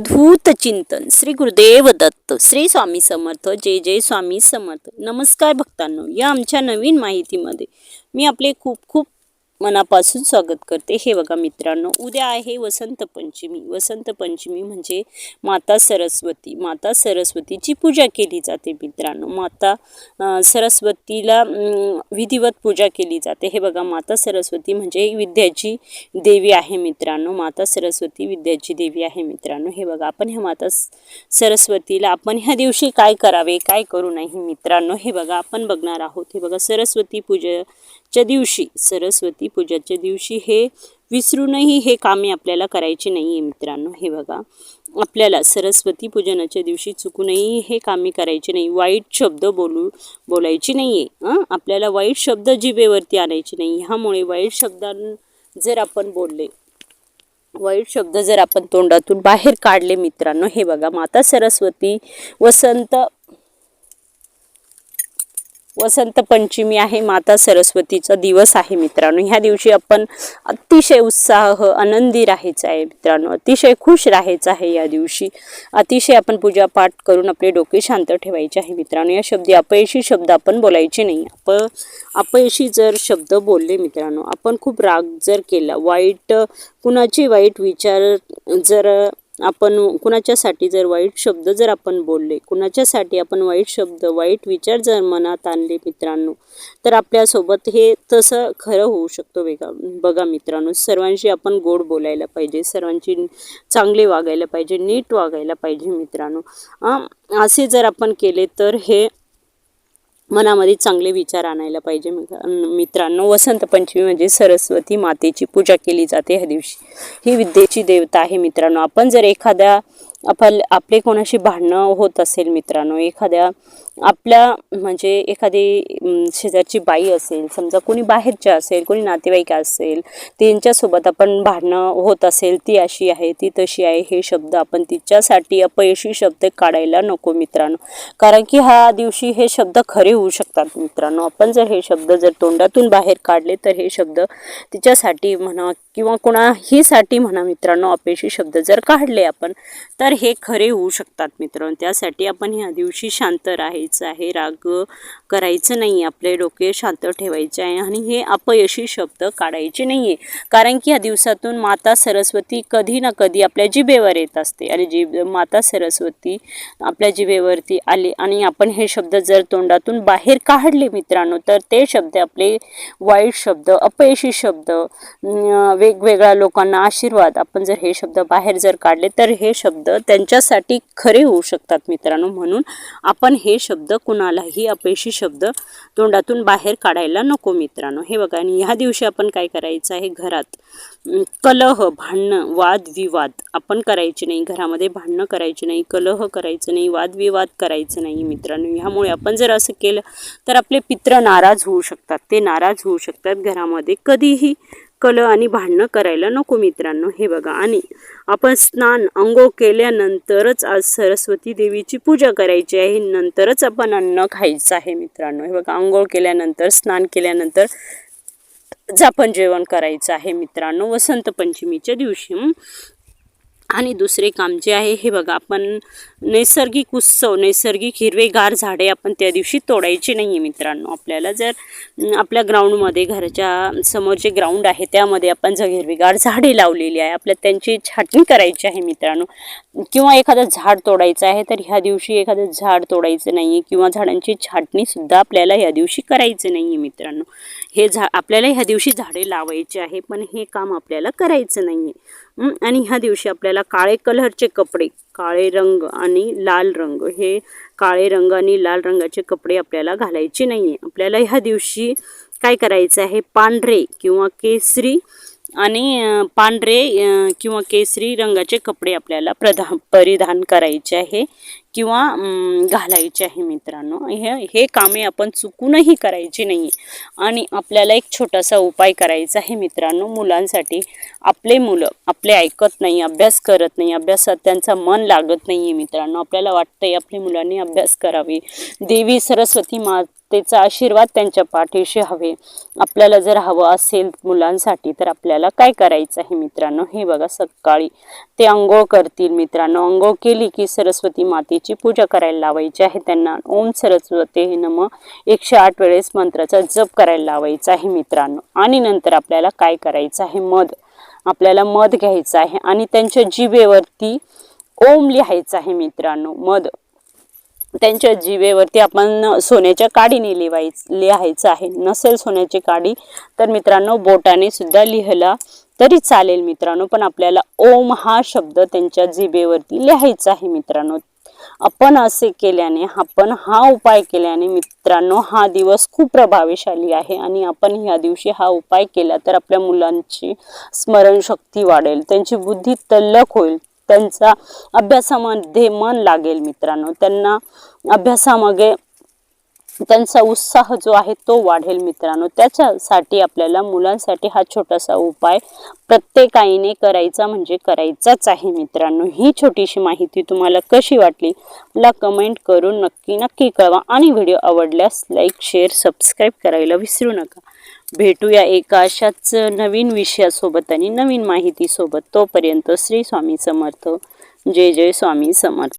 अवधूत चिंतन. श्री गुरुदेव दत्त श्री स्वामी समर्थ जय जय स्वामी समर्थ. नमस्कार भक्तांनो या आमच्या नवीन माहितीमध्ये मी आपले खूप खूप मनापासून स्वागत करते. हे बघा मित्रांनो उद्या आहे वसंत पंचमी. वसंत पंचमी म्हणजे माता सरस्वती. माता सरस्वतीची पूजा केली जाते मित्रांनो. माता सरस्वतीला विधिवत पूजा केली जाते. हे बघा माता सरस्वती म्हणजे विद्याची देवी आहे मित्रांनो. माता सरस्वती विद्याची देवी आहे मित्रांनो. हे बघा आपण ह्या माता सरस्वतीला आपण ह्या दिवशी काय करावे काय करू नाही मित्रांनो? हे बघा आपण बघणार आहोत. हे बघा सरस्वती च्या दिवशी सरस्वती पूजाच्या दिवशी हे विसरूनही हे कामे आपल्याला करायचे नाही आहे मित्रांनो. हे बघा आपल्याला सरस्वती पूजनाच्या दिवशी चुकूनही हे कामे करायचे नाही. वाईट शब्द बोलू बोलायची नाही आहे आपल्याला वाईट शब्द जिभेवरती आणायचे नाही. ह्यामुळे वाईट शब्दां जर आपण बोलले वाईट शब्द जर आपण तोंडातून बाहेर काढले मित्रांनो हे बघा माता सरस्वती वसंत वसंत पंचमी आहे माता सरस्वतीचा दिवस आहे मित्रांनो. ह्या दिवशी आपण अतिशय उत्साह आनंदी राहायचं आहे मित्रांनो. अतिशय खुश राहायचं आहे या दिवशी. अतिशय आपण पूजापाठ करून आपले डोके शांत ठेवायचे आहे मित्रांनो. या शब्दी अपयशी शब्द आपण बोलायचे नाही. अप अपयशी जर शब्द बोलले मित्रांनो आपण खूप राग जर केला वाईट कुणाचे वाईट विचार जर आपण कुणाच्यासाठी जर वाईट शब्द जर आपण बोलले कुणाच्यासाठी आपण वाईट शब्द वाईट विचार जर मनात आणले मित्रांनो तर आपल्यासोबत हे तसं खरं होऊ शकतो बेगा बघा मित्रांनो सर्वांशी आपण गोड बोलायला पाहिजे सर्वांची चांगले वागायला पाहिजे नीट वागायला पाहिजे मित्रांनो. असे जर आपण केले तर हे मनामध्ये चांगले विचार आणायला पाहिजे मित्र- मित्रांनो वसंत पंचमी म्हणजे सरस्वती मातेची पूजा केली जाते ह्या दिवशी. ही विद्येची देवता आहे मित्रांनो. आपण जर एखाद्या आपल आपले कोणाशी भांडणं होत असेल मित्रांनो एखाद्या आपल्या म्हणजे एखादी शेजारची बाई असेल समजा कोणी बाहेरच्या असेल कोणी नातेवाईक असेल त्यांच्यासोबत आपण भांडणं होत असेल ती अशी आहे ती तशी आहे हे शब्द आपण तिच्यासाठी अपयशी शब्द काढायला नको मित्रांनो. कारण की ह्या दिवशी हे शब्द खरे होऊ शकतात मित्रांनो. आपण जर हे शब्द जर तोंडातून बाहेर काढले तर हे शब्द तिच्यासाठी म्हणा किंवा कोणाहीसाठी म्हणा मित्रांनो अपयशी शब्द जर काढले आपण तर हे खरे होऊ शकतात मित्रांनो. त्यासाठी आपण ह्या दिवशी शांत राहायचं. आहे. राग करायचं नाही आपले डोके शांत ठेवायचे आहे आणि हे अपयशी शब्द काढायचे नाही आहे कारण की या दिवसातून माता सरस्वती कधी ना कधी आपल्या जिभेवर येत असते आणि जी माता सरस्वती आपल्या जिभेवरती आली आणि आपण हे शब्द जर तोंडातून बाहेर काढले मित्रांनो तर ते शब्द आपले वाईट शब्द अपयशी शब्द वेगवेगळ्या लोकांना आशीर्वाद. आपण जर हे शब्द बाहेर जर काढले तर हे शब्द त्यांच्यासाठी खरे होऊ शकतात मित्रांनो. म्हणून आपण हे शब्द कुणालाही अपयशी शब्द तोंडातून बाहेर काढायला नको मित्रांनो. हे बघा आणि ह्या दिवशी आपण काय करायचं आहे? घरात कलह भांडणं वादविवाद आपण करायचे नाही. घरामध्ये भांडणं करायचे नाही कलह करायचं नाही वादविवाद करायचं नाही मित्रांनो. ह्यामुळे आपण जर असं केलं तर आपले पित्र नाराज होऊ शकतात. ते नाराज होऊ शकतात घरामध्ये. कधीही कलह आणि भांडणं करायला नको मित्रांनो. हे बघा आणि आपण स्नान अंघोळ केल्यानंतरच आज सरस्वती देवीची पूजा करायची आहे. नंतरच आपण अन्न खायचं आहे मित्रांनो. हे बघा अंघोळ केल्यानंतर स्नान केल्यानंतर आपण जेवण करायचं आहे मित्रांनो. वसंत पंचमीच्या दिवशी. आणि दुसरे काम जे आहे हे बघा आपण नैसर्गिक उत्सव नैसर्गिक हिरवेगार झाडे आपण त्या दिवशी तोडायची नाही आहे मित्रांनो. आपल्याला जर आपल्या ग्राउंडमध्ये घराच्या समोर जे ग्राउंड आहे त्यामध्ये आपण जर हिरवेगार झाडे लावलेली आहे आपल्या त्यांची छाटणी करायची आहे मित्रांनो. किंवा एखादं झाड तोडायचं आहे तर ह्या दिवशी एखादं झाड तोडायचं नाही आहे किंवा झाडांची छाटणीसुद्धा आपल्याला ह्या दिवशी करायचं नाही आहे मित्रांनो. हे झा आपल्याला ह्या दिवशी झाडे लावायचे आहे पण हे काम आपल्याला करायचं नाही आहे आणि ह्या दिवशी आपल्याला काळे कलरचे कपडे काळे रंग आणि लाल रंग हे काळे रंग आणि लाल रंगाचे कपडे आपल्याला घालायचे नाही आहे आपल्याला ह्या दिवशी काय करायचं आहे? पांढरे किंवा केसरी आणि पांढरे किंवा केसरी रंगाचे कपडे आपल्याला प्रधा परिधान करायचे आहे किंवा घालायचे आहे मित्रांनो. हे हे कामे आपण चुकूनही करायची नाही. आणि आपल्याला एक छोटासा उपाय करायचा आहे मित्रांनो. मुलांसाठी आपले मुलं आपले ऐकत नाही अभ्यास करत नाही अभ्यासात त्यांचा मन लागत नाही आहे मित्रांनो. आपल्याला वाटतंय आपल्या मुलांनी अभ्यास करावे. देवी सरस्वती मा त्याचा आशीर्वाद त्यांच्या पाठीशी हवे. आपल्याला जर हवं असेल मुलांसाठी तर आपल्याला काय करायचं आहे मित्रांनो? हे बघा सकाळी. ते अंघोळ करतील मित्रांनो. अंघोळ केली की सरस्वती मातेची पूजा करायला लावायची आहे त्यांना. ओम सरस्वती हे नम. एकशे आठ वेळेस मंत्राचा जप करायला लावायचा आहे मित्रांनो. आणि नंतर आपल्याला काय करायचं आहे? मध. आपल्याला मध घ्यायचं आहे आणि त्यांच्या जिभेवरती ओम लिहायचं आहे मित्रांनो. मध. त्यांच्या जीवेवरती आपण सोन्याच्या काडीने लिवायच लिहायचं आहे. नसेल सोन्याची काडी तर मित्रांनो बोटाने सुद्धा लिहिला तरी चालेल मित्रांनो. पण आपल्याला ओम हा शब्द त्यांच्या जिभेवरती लिहायचा आहे मित्रांनो. आपण असे केल्याने आपण हा उपाय केल्याने मित्रांनो हा दिवस खूप प्रभावशाली आहे. आणि आपण ह्या दिवशी हा उपाय केला तर आपल्या मुलांची स्मरणशक्ती वाढेल. त्यांची बुद्धी तल्लक होईल. त्यांचा अभ्यासामध्ये मन लागेल मित्रांनो. त्यांना अभ्यासामागे त्यांचा उत्साह जो आहे तो वाढेल मित्रांनो. त्याच्यासाठी आपल्याला मुलांसाठी हा छोटासा उपाय प्रत्येकाईने करायचा म्हणजे करायचाच आहे मित्रांनो. ही छोटीशी माहिती तुम्हाला कशी वाटली मला कमेंट करून नक्की नक्की कळवा. आणि व्हिडिओ आवडल्यास लाईक शेअर सबस्क्राईब करायला विसरू नका. भेटूया एका अशाच नवीन विषयासोबत आणि नवीन माहितीसोबत. तोपर्यंत श्री स्वामी समर्थ. जय जय स्वामी समर्थ.